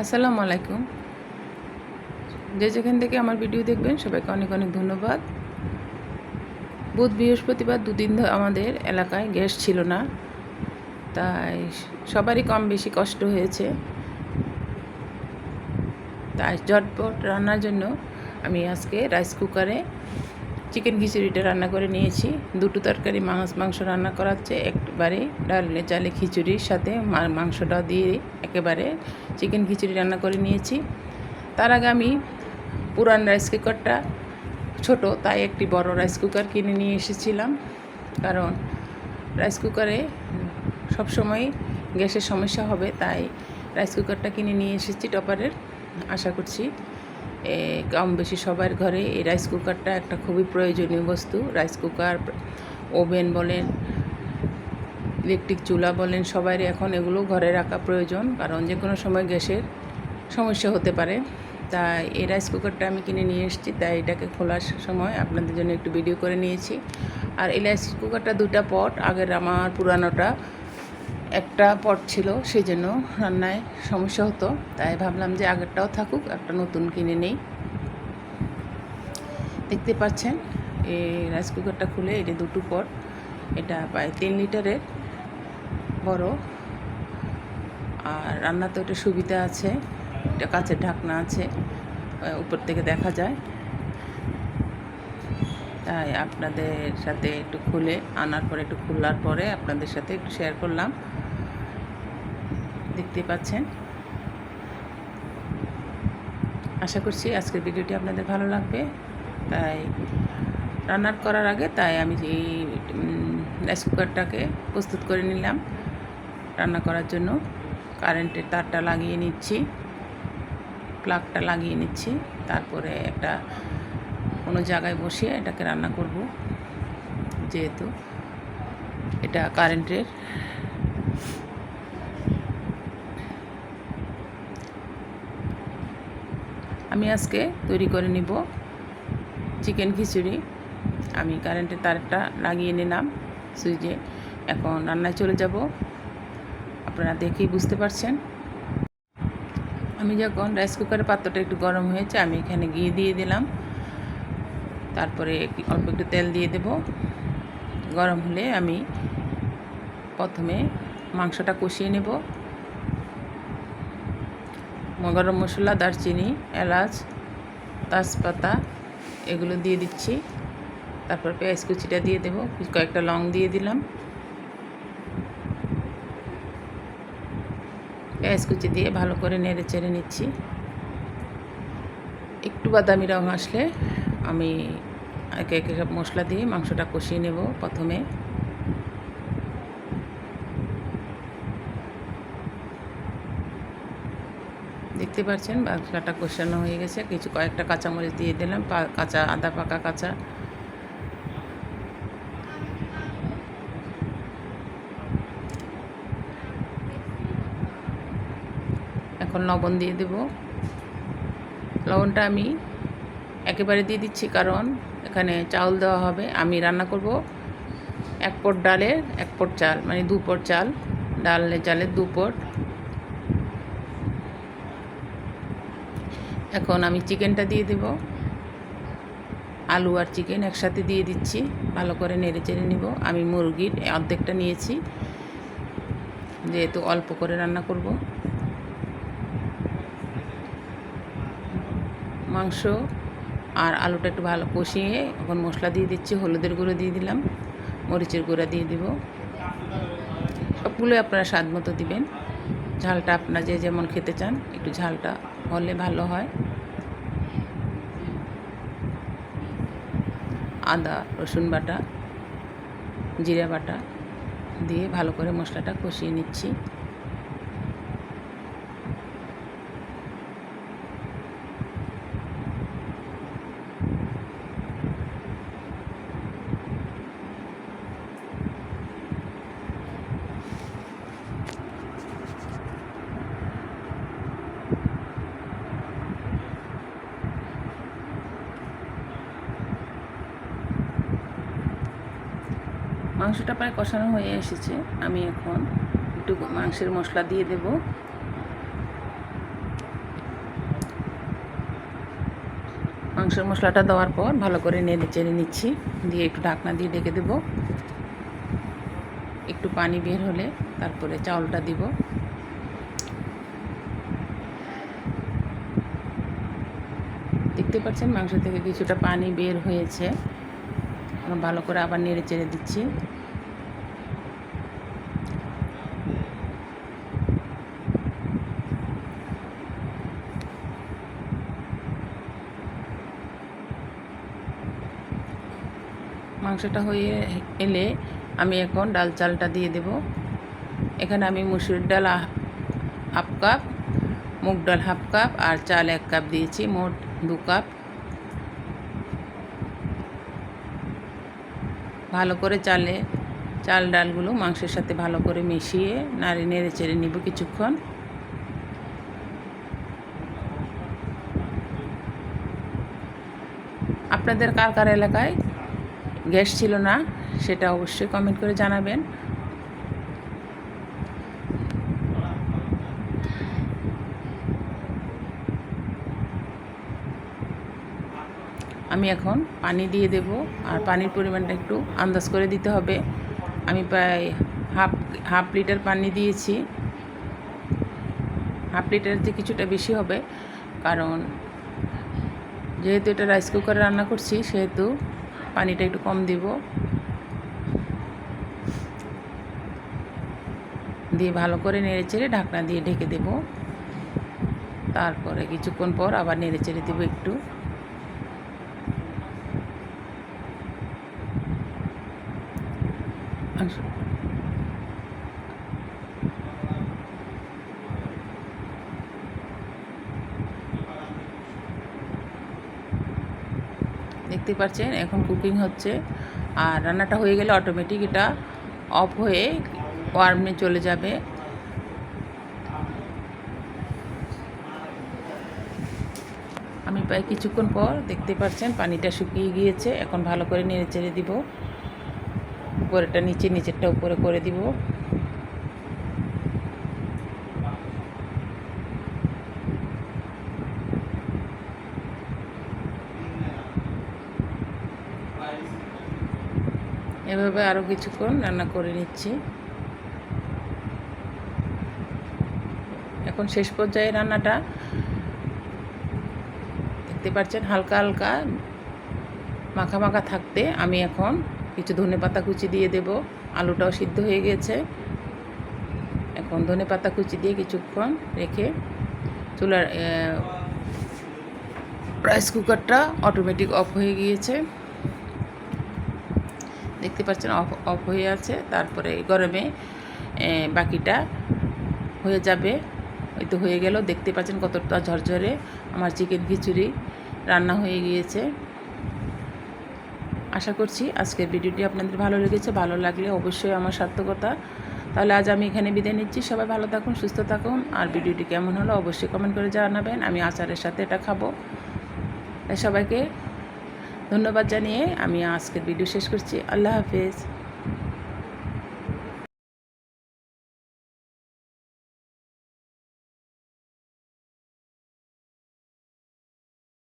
আসসালামু আলাইকুম। যে যেখান থেকে আমার ভিডিও দেখবেন, সবাইকে অনেক অনেক ধন্যবাদ। বুধ বৃহস্পতিবার দুদিন ধরে আমাদের এলাকায় গ্যাস ছিল না, তাই সবারই কম বেশি কষ্ট হয়েছে। তাই ঝটপট রান্নার জন্য আমি আজকে রাইস কুকারে চিকেন খিচুড়িটা রান্না করে নিয়েছি। দুটো তরকারি মাছ, মাংস রান্না করাচ্ছে। একবারে ডালে চালে খিচুড়ির সাথে মাংসটা দিয়ে একেবারে চিকেন খিচুড়ি রান্না করে নিয়েছি। তার আগে আমি পুরান রাইস কুকারটা ছোট, তাই একটি বড় রাইস কুকার কিনে নিয়ে এসেছিলাম। কারণ রাইস কুকারে সবসময় গ্যাসের সমস্যা হবে, তাই রাইস কুকারটা কিনে নিয়ে এসেছি টপারের। আশা করছি কম বেশি সবার ঘরে এই রাইস কুকারটা একটা খুবই প্রয়োজনীয় বস্তু। রাইস কুকার ওভেন বলেন ইলেকট্রিক চুলা বলেন সবারই এখন এগুলো ঘরে রাখা প্রয়োজন। কারণ যে কোনো সময় গ্যাসের সমস্যা হতে পারে। তাই এই রাইস কুকারটা আমি কিনে নিয়ে এসেছি, তাই এটাকে খোলার সময় আপনাদের জন্য একটু ভিডিও করে নিয়েছি। আর এই রাইস কুকারটা দুটা পট আগের আমার পুরানোটা একটা পট ছিল, সেই জন্য রান্নায় সমস্যা হতো। তাই ভাবলাম যে আগেরটাও থাকুক, একটা নতুন কিনে নেই। দেখতে পাচ্ছেন, এই রাইস কুকারটা খুলে এটা দুটো পট, এটা প্রায় তিন লিটারের বড়। আর রান্নাতে ওটা সুবিধা আছে এটা কাঁচের ঢাকনা আছে উপর থেকে দেখা যায়। তাই আপনাদের সাথে একটু খুলে, আনার পরে, একটু খোলার পরে আপনাদের সাথে একটু শেয়ার করলাম। দেখতে পাচ্ছেন? আশা করছি আজকের ভিডিওটি আপনাদের ভালো লাগবে। তাই রান্নার করার আগে তাই আমি এই রাইস কুকারটাকে প্রস্তুত করে নিলাম রান্না করার জন্য। কারেন্টের তারটা লাগিয়ে নিচ্ছি, প্লাগটা লাগিয়ে নিচ্ছি। তারপরে একটা কোনো জায়গায় বসিয়ে এটাকে রান্না করব, যেহেতু এটা কারেন্টের। আমি আজকে তৈরি করে নিব চিকেন খিচুড়ি। আমি কারেন্টের তারটা লাগিয়ে নিলাম, সুইচে। এখন রান্নায় চলে যাব। আপনারা দেখেই বুঝতে পারছেন। আমি যখন রাইস কুকারের পাত্রটা একটু গরম হয়েছে, আমি এখানে ঘি দিয়ে দিলাম। তারপরে অল্প একটু তেল দিয়ে দেব। গরম হলে আমি প্রথমে মাংসটা কষিয়ে নেব। গরম মশলা, দারচিনি, এলাচ, তাজপাতা এগুলো দিয়ে দিচ্ছি। তারপর পেঁয়াজ কুচিটা দিয়ে দেবো। কয়েকটা লং দিয়ে দিলাম। পেঁয়াজ কুচি দিয়ে ভালো করে নেড়ে চেড়ে নিচ্ছি। একটু বাদামি রং আসলে আমি একে একে সব মশলা দিয়ে মাংসটা কষিয়ে নেব প্রথমে। দেখতে পাচ্ছেন মশলাটা কষানো হয়ে গেছে। কিছু কয়েকটা কাঁচামরিচ দিয়ে দিলাম কাঁচা, আদা পাকা কাঁচা। এখন লবণ দিয়ে দেব। লবণটা আমি একেবারে দিয়ে দিচ্ছি কারণ এখানে চাউল দেওয়া হবে। আমি রান্না করব এক পট ডালের, এক পট চাল মানে দু পট চাল ডালের চালের দু পট। এখন আমি চিকেনটা দিয়ে দেব। আলু আর চিকেন একসাথে দিয়ে দিচ্ছি। ভালো করে নেড়ে চেড়ে নেব। আমি মুরগির অর্ধেকটা নিয়েছি। যেহেতু অল্প করে রান্না করব। মাংস আর আলুটা একটু ভালো কষিয়ে এখন মশলা দিয়ে দিচ্ছি, হলুদের গুঁড়ো দিয়ে দিলাম, মরিচের গুঁড়া দিয়ে দিব। সবগুলো আপনারা স্বাদ মতো দিবেন। ঝালটা আপনারা যে যেমন খেতে চান, একটু ঝালটা হলে ভালো হয়। আদা, রসুন বাটা, জিরা বাটা দিয়ে ভালো করে মশলাটা কষিয়ে নিচ্ছি। মাংসটা প্রায় কষানো হয়ে এসেছে। আমি এখন একটু মাংসের মশলা দিয়ে দেব। মাংসের মশলাটা দেওয়ার পর ভালো করে নেড়ে চেড়ে নিচ্ছি। দিয়ে একটু ঢাকনা দিয়ে ডেকে দেব। একটু পানি বের হলে তারপরে চাউলটা দিব। দেখতে পাচ্ছেন মাংস থেকে কিছুটা পানি বের হয়েছে। ভালো করে আবার নেড়ে চেড়ে দিচ্ছি। মাংসটা হয়ে এলে আমি এখন ডাল চালটা দিয়ে দেব। এখানে আমি মুসুর ডাল হাফ- কাপ, মুগ ডাল হাফ কাপ, আর চাল এক কাপ দিয়েছি, মোট দু কাপ। ভালো করে চালে, চাল ডালগুলো মাংসের সাথে ভালো করে মিশিয়ে নাড়ি নেড়ে চেড়ে নিব কিছুক্ষণ। আপনাদের কার কার এলাকায় গ্যাস ছিল না, সেটা অবশ্যই কমেন্ট করে জানাবেন। আমি এখন পানি দিয়ে দেব, আর পানির পরিমাণটা একটু আন্দাজ করে দিতে হবে। আমি প্রায় হাফ হাফ লিটার পানি দিয়েছি। হাফ লিটারের যে কিছুটা বেশি হবে, কারণ যেহেতু এটা রাইস কুকারে রান্না করছি, সেহেতু পানিটা একটু কম দিব। দিয়ে ভালো করে নেড়ে চেড়ে ঢাকনা দিয়ে ঢেকে দেব। তারপরে কিছুক্ষণ পর আবার নেড়ে চেড়ে দেবো একটু। দেখতে পাচ্ছেন এখন কুকিং হচ্ছে। আর রান্নাটা হয়ে গেলে অটোমেটিক এটা অফ হয়ে ওয়ার্মে চলে যাবে। আমি প্রায় কিছুক্ষণ পর দেখতে পাচ্ছেন পানিটা শুকিয়ে গিয়েছে, এখন ভালো করে নেড়ে চেড়ে দিব। উপরেটা নিচে, নিচেরটা উপরে করে দিব। এভাবে আরও কিছুক্ষণ রান্না করে নিচ্ছি। এখন শেষ পর্যায়ে রান্নাটা। দেখতে পাচ্ছেন হালকা হালকা মাখা মাখা থাকতে আমি এখন কিছু ধনে পাতা কুচি দিয়ে দেব। আলুটাও সিদ্ধ হয়ে গেছে। এখন ধনে পাতা কুচি দিয়ে কিছুক্ষণ রেখে চুলার রাইস কুকারটা অটোমেটিক অফ হয়ে গিয়েছে। দেখতে পাচ্ছেন, অফ অফ হয়ে আছে। তারপরে গরমে বাকিটা হয়ে যাবে। ওই তো হয়ে গেল। দেখতে পাচ্ছেন কতটা ঝরঝরে। আমার চিকেন খিচুড়ি রান্না হয়ে গিয়েছে। আশা করছি আজকের ভিডিওটি আপনাদের ভালো লেগেছে। ভালো লাগলে অবশ্যই আমার সার্থকতা। তাহলে আজ আমি এখানে বিদায় নিচ্ছি। সবাই ভালো থাকুন, সুস্থ থাকুন। আর ভিডিওটি কেমন হলো অবশ্যই কমেন্ট করে জানাবেন। আমি আচারের সাথে এটা খাব। সবাইকে ধন্যবাদ জানিয়ে আমি আজকের ভিডিও শেষ করছি। আল্লাহ হাফেজ।